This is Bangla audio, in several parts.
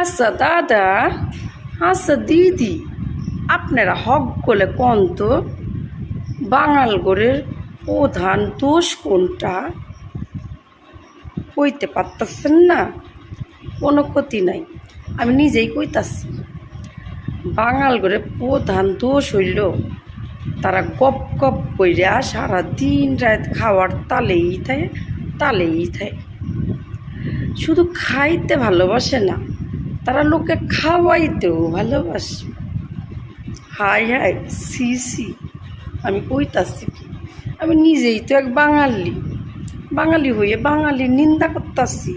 আচ্ছা দাদা আচ্ছা দিদি আপনারা হক করলে কোন তো? বাঙাল গোরের প্রধান দোষ কোনটা? কইতে পারতেছেন না? কোনো ক্ষতি নাই। আমি নিজেই কইতাছি। বাঙাল করে প্রধান দোষ হইল, তারা গপ গপ কইরা সারা দিন রাত খাওয়ার তালেই থাকে তালেই থাকে শুধু খাইতে ভালোবাসে না তারা লোকে খাওয়াইতেও ভালোবাসে। হাই হাই সি সি, আমি কইতাছি কি? আমি নিজেই তো এক বাঙালি। বাঙালি হয়ে বাঙালি নিন্দা করতাছি।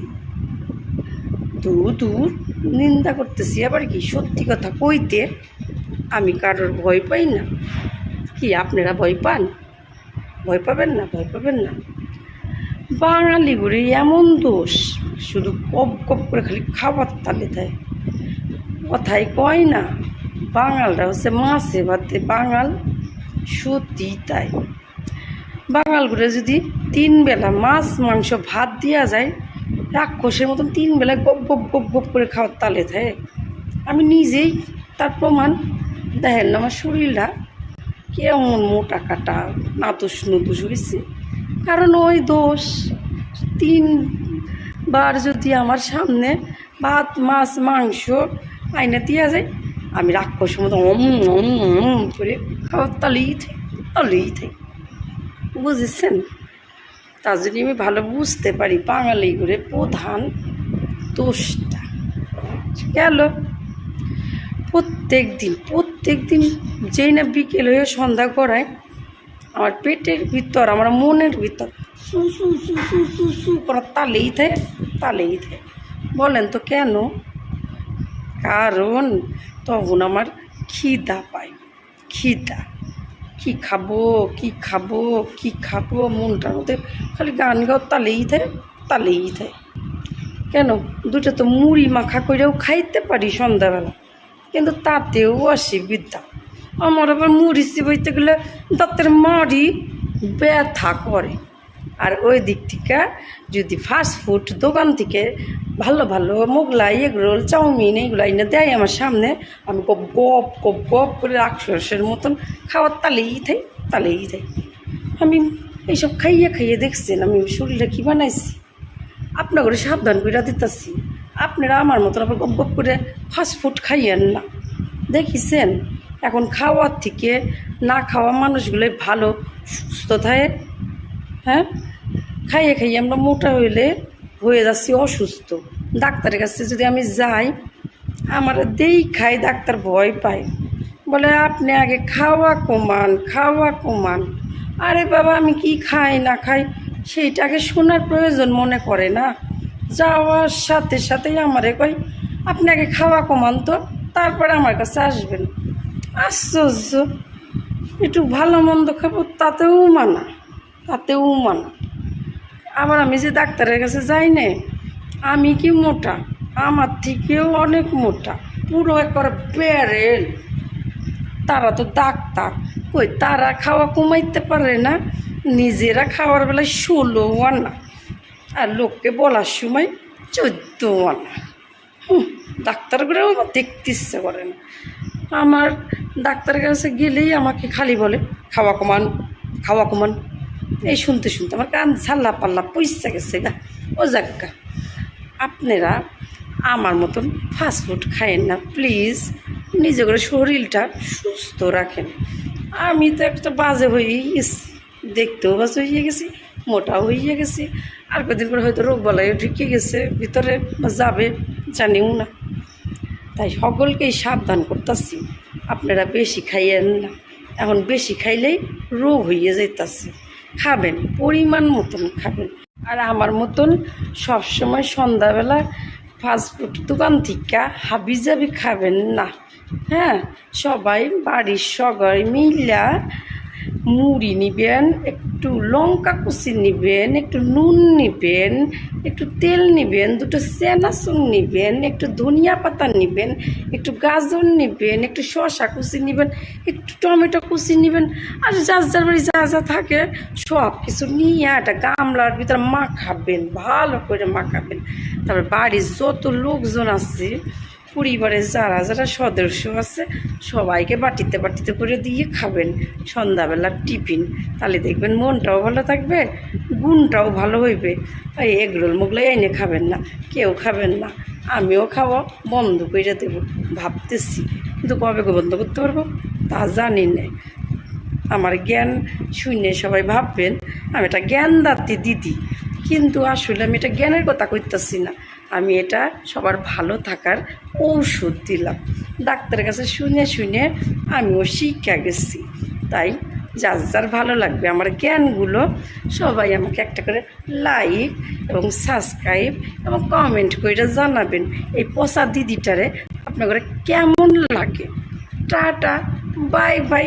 দূর দূর, নিন্দা করতেছি। আবার কি সত্যি কথা কইতে? আমি কারোর ভয় পাই না। কি আপনারা ভয় পান? ভয় পাবেন না, ভয় পাবেন না। বাঙালি করে এমন দোষ। শুধু কপ কপ করে খালি খাবার তালে দেয়। কথাই কয় না, বাঙালরা হচ্ছে মাছে ভাতে বাঙাল, সত্যি তাই। বাঙাল করে যদি তিন বেলা মাছ, মাংস, ভাত দেওয়া যায়, রাক্ষসের মতন তিন বেলা গপ গপ গপ গপ করে খাওয়ার তালে থাকে আমি নিজেই তার প্রমাণ দেখেন আমার শরীরটা। কেমন মোটা কাটা নাতুস নুতুস হয়েছে কারণ ওই দোষ তিন বার যদি আমার সামনে ভাত, মাছ, মাংস আইনে দেওয়া যায়, আমি রাক্ষসের মতো অম অম অম করে খাওয়ার তালেই থাই তালেই থাই। বুঝেছেন? তার জন্য আমি ভালো বুঝতে পারি বাঙালি করে প্রধান দোষটা। গেল। প্রত্যেক দিন প্রত্যেক দিন যেই না বিকেল হয়ে সন্ধ্যা করায় আমার পেটের ভিতর, আমার মনের ভিতর সু সু সু সু সু সু করার তালেই থাকে তালেই থাকে বলেন তো কেন? কারণ তখন আমার খিদা পাই খিদা। কি খাব কি খাব কি খাব মনটার মধ্যে খালি গান গাও, তালেই থাকে তালেই থাকে কেন? দুটো তো মুড়ি মাখা করেও খাইতে পারি সন্ধ্যাবেলা, কিন্তু তাতেও অসুবিধা। আমার আবার মুড়ি চিবাইতে গেলে দাঁতের মাড়ি ব্যথা করে। আর ওই দিক থেকে যদি ফাস্ট ফুড দোকান থেকে ভালো ভালো মোগলাই, এগরোল, চাউমিন এইগুলো এনে দেয় আমার সামনে, আমি গপ গপ গপ গপ করে রাক্ষসের মতন খাওয়ার তালেই থাই তালেই থাই। আমি এইসব খাইয়ে খাইয়ে দেখছেন, আমি শরীরে কী বানাইছি? আপনার সাবধান করে দিতেছি, আপনারা আমার মতন আবার গপ গপ করে ফাস্ট ফুড খাইয়েন না। দেখিছেন? এখন খাওয়ার থেকে না খাওয়া মানুষগুলোই ভালো, সুস্থ থাকে। হ্যাঁ? খাইয়ে খাইয়ে আমরা মোটা হইলে হয়ে যাচ্ছি অসুস্থ। ডাক্তারের কাছে যদি আমি যাই, আমার দেই খাই, ডাক্তার ভয় পায়। বলে, আপনি আগে খাওয়া কমান খাওয়া কমান। আরে বাবা, আমি কি খাই, না খাই? সেইটাকে শোনার প্রয়োজন মনে করে না। যাওয়ার সাথে সাথেই আমারে কই আপনি আগে খাওয়া কমান তো, তারপরে আমার কাছে আসবেন। আশ্চর্য। একটু ভালো মন্দ খাব তাতেও মানা তাতেও মানা। আবার আমি যে ডাক্তারের কাছে যাই না আমি কি মোটা? আমার থেকেও অনেক মোটা পুরো একবার বেরেল তারা তো ডাক্তার কই তারা খাওয়া কমাইতে পারে না? নিজেরা খাওয়ার বেলায় ষোলো আনা আর লোককে বলার সময় চোদ্দ আনা। হুম, ডাক্তারগুলো আমার দেখতে ইচ্ছে করে না। আমার ডাক্তারের কাছে গেলেই আমাকে খালি বলে, খাওয়া কমান খাওয়া কমান। এই শুনতে শুনতে আমার কান ছাল্লা পাল্লা পয়সা গেছে গা। ও যাক্কা আপনারা আমার মতন ফাস্টফুড খায়েন না প্লিজ নিজে করে শরীরটা সুস্থ রাখেন। আমি তো একটা বাজে হয়েই গেছি, দেখতেও বাজে হয়ে গেছি, মোটাও হয়ে গেছি। আর কদিন করে হয়তো রোগ বলাইও ঢুকে গেছে, ভিতরে যাবে, জানিও না। তাই সকলকেই সাবধান করতেছি। আপনারা বেশি খাইয়েন না। এখন বেশি খাইলেই রোগ হইয়ে যাইতাছে। খাবেন, পরিমাণ মতন খাবেন। আর আমার মতন সবসময় সন্ধ্যাবেলা ফাস্টফুড দোকান থেকে হাবি জাবি খাবেন না। হ্যাঁ সবাই বাড়ির সবাই মিলা মুড়ি নিবেন, একটু লঙ্কা কুচি নিবেন, একটু নুন নিবেন, একটু তেল নিবেন, দুটো সেনাসুন নিবেন, একটু ধনিয়া পাতা নিবেন, একটু গাজর নিবেন, একটু শশা কুচি নিবেন, একটু টমেটো কুচি নিবেন, আর যার যার বাড়ি যা যা থাকে সব কিছু নিয়ে একটা গামলার ভিতরে মাখাবেন, ভালো করে মাখাবেন। তারপর বাড়ির যত লোকজন আছে পরিবারের যারা যারা সদস্য আছে, সবাইকে বাটিতে বাটিতে করে দিয়ে খাবেন। সন্ধ্যাবেলার টিফিন। তাহলে দেখবেন মনটাও ভালো থাকবে, গুণটাও ভালো হইবে। এই এগরোল মুগলো এনে খাবেন না, কেউ খাবেন না। আমিও খাওয়া বন্ধ করে দেবো, ভাবতেছি। কিন্তু কবে বন্ধ করতে পারব? তা জানি না। আমার জ্ঞান শুনে সবাই ভাববেন, আমি এটা জ্ঞানদাত্রী দিদি। কিন্তু আসলে আমি এটা জ্ঞানের কথা কইতাছি না। আমি এটা সবার ভালো থাকার ঔষধ দিলাম। ডাক্তারের কাছে শুনে শুনে আমিও শিক্ষা গেছি। তাই যার যার ভালো লাগবে আমার জ্ঞানগুলো সবাই আমাকে একটা করে লাইক এবং সাবস্ক্রাইব এবং কমেন্ট করে জানাবেন এই পচা দিদিটারে আপনার কেমন লাগে। Tata, bye bye.